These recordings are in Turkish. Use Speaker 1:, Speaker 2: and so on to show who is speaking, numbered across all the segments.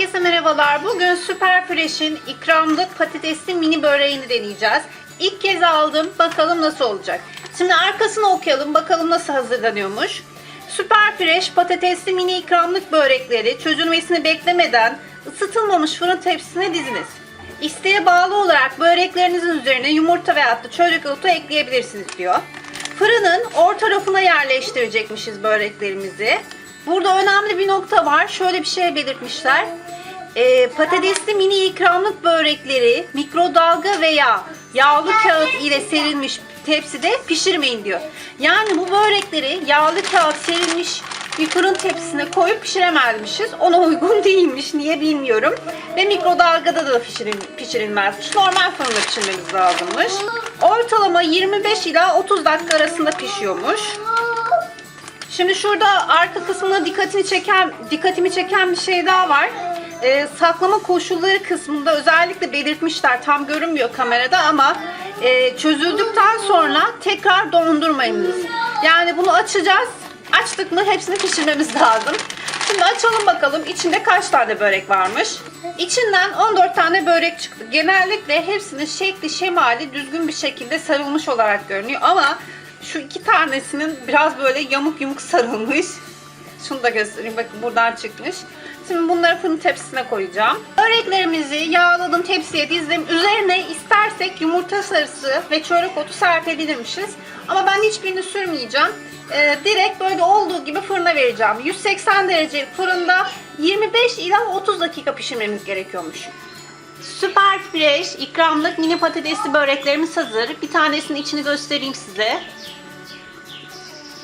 Speaker 1: Herkese merhabalar. Bugün Süper Fresh'in ikramlık patatesli mini böreğini deneyeceğiz. İlk kez aldım. Bakalım nasıl olacak. Şimdi arkasını okuyalım. Bakalım nasıl hazırlanıyormuş. Süper Fresh patatesli mini ikramlık börekleri çözülmesini beklemeden ısıtılmamış fırın tepsisine diziniz. İsteğe bağlı olarak böreklerinizin üzerine yumurta veya da çörek otu ekleyebilirsiniz diyor. Fırının orta rafına yerleştirecekmişiz böreklerimizi. Burada önemli bir nokta var. Şöyle bir şey belirtmişler. Ee, patatesli mini ikramlık börekleri mikrodalga veya yağlı kağıt ile serilmiş tepside pişirmeyin diyor. Yani bu börekleri yağlı kağıt serilmiş bir fırın tepsisine koyup pişiremezmişiz. Ona uygun değilmiş. Niye bilmiyorum. Ve mikrodalgada da pişiril, pişirilmezmiş. Normal fırında pişirmemiz lazımmış. Ortalama 25 ila 30 dakika arasında pişiyormuş. Şimdi şurada arka kısmına dikkatini çeken, dikkatimi çeken bir şey daha var. Ee, saklama koşulları kısmında özellikle belirtmişler. Tam görünmüyor kamerada ama e, çözüldükten sonra tekrar dondurmayınız. Yani bunu açacağız. Açtık mı hepsini pişirmemiz lazım. Şimdi açalım bakalım içinde kaç tane börek varmış. İçinden 14 tane börek çıktı. Genellikle hepsinin şekli şemali düzgün bir şekilde sarılmış olarak görünüyor ama şu iki tanesinin biraz böyle yamuk yumuk sarılmış. Şunu da göstereyim. Bakın buradan çıkmış. Şimdi bunları fırın tepsisine koyacağım. Böreklerimizi yağladım tepsiye dizdim. Üzerine istersek yumurta sarısı ve çörek otu serpebilirmişiz. Ama ben hiçbirini sürmeyeceğim. Ee, direkt böyle olduğu gibi fırına vereceğim. 180 derece fırında 25 ila 30 dakika pişirmemiz gerekiyormuş. Süper fresh ikramlık mini patatesli böreklerimiz hazır. Bir tanesinin içini göstereyim size.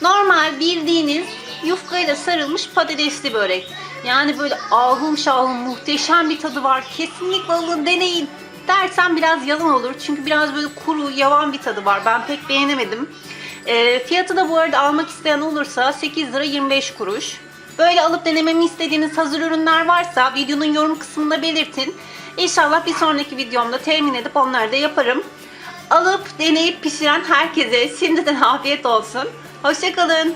Speaker 1: Normal bildiğiniz yufkayla sarılmış patatesli börek. Yani böyle ahım şahım muhteşem bir tadı var. Kesinlikle alın deneyin dersen biraz yalan olur. Çünkü biraz böyle kuru, yavan bir tadı var. Ben pek beğenemedim. E, fiyatı da bu arada almak isteyen olursa 8 lira 25 kuruş. Böyle alıp denememi istediğiniz hazır ürünler varsa videonun yorum kısmında belirtin. İnşallah bir sonraki videomda temin edip onları da yaparım. Alıp deneyip pişiren herkese şimdiden afiyet olsun. Hoşçakalın.